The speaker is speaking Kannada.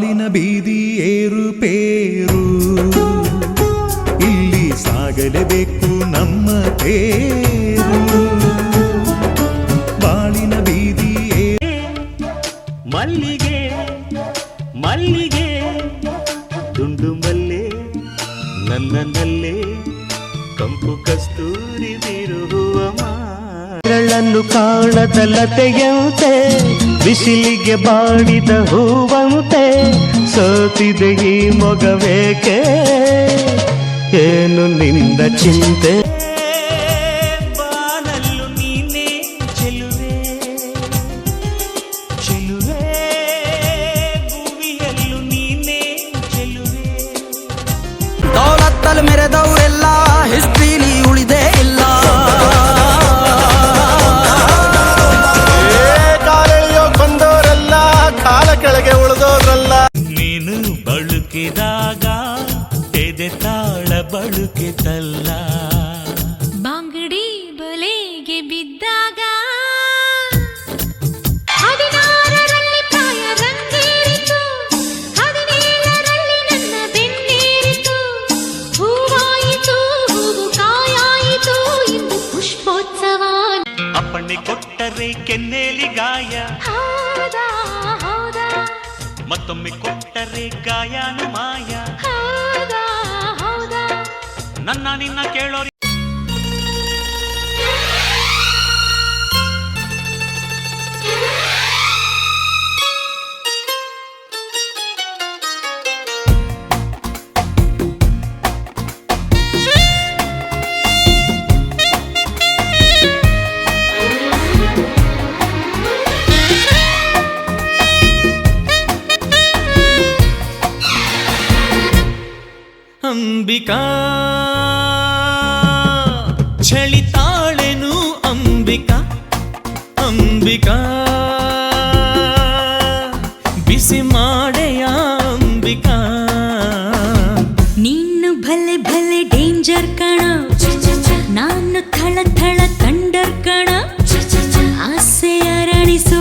ಪಾಲಿನ ಬೀದಿ ಏರುಪೇರು ಇಲ್ಲಿ ಸಾಗಲೇಬೇಕು ನಮ್ಮ ತೇರು. ಬಾಳಿನ ಬೀದಿ ಮಲ್ಲಿಗೆ ಮಲ್ಲಿಗೆ ದುಂಡು ಮಲ್ಲೆ ನನ್ನಲ್ಲೇ ಕಂಪು ಕಸ್ತೂರಿ ಬಿರುಗುವ ಮಾರಳನ್ನು ಕಾಣದಲ್ಲ ಲತೆಯಂತೆ ಬಿಸಿಲಿಗೆ ಬಾಡಿದ ಹೂವಂತೆ ಸೋತಿದೆ ಈ ಮೊಗವೇಕೆ? ಏನು ನಿಂದ ಚಿಂತೆ? ಬಾನಲ್ಲು ದೌರೆಲ್ಲ ಚೆಲುವೆ. ಚೆಲುವೆ ಭೂಮಿಯಲ್ಲೂ ನೀನೇ ಚೆಲುವೆ. ದೌಲತ್ತಲ್ಲಿ ಮೆರೆದವರೆಲ್ಲ ಬೆನ್ನೇರಿತು ಬಳುಕೆ ತಲ್ಲ. ಬಾಂಗಡಿ ಬಲೆಗೆ ಬಿದ್ದಾಗ ಅಪ್ಪಣ್ಣೆ ಕೊಟ್ಟರೆ ಕೆನ್ನೇಲಿ ಗಾಯ. ಮತ್ತೊಮ್ಮೆ ಕೊಟ್ಟರೆ ಗಾಯನು ಮಾಯ. ನನ್ನ ನಿನ್ನ ಕೇಳೋರಿ ಅಂಬಿಕಾ ಚಳಿತಾಳೆನು ಅಂಬಿಕಾ ಅಂಬಿಕಾ ಬಿಸಿ ಮಾಡೆಯ ಅಂಬಿಕಾ ನೀನು ಭಲೆ ಭಲೆ ಡೇಂಜರ್ ಕಣ ನಾನು ಥಳ ಥಳ ಕಂಡರ್ ಕಣ ಆಸೆ ಅರಣಿಸು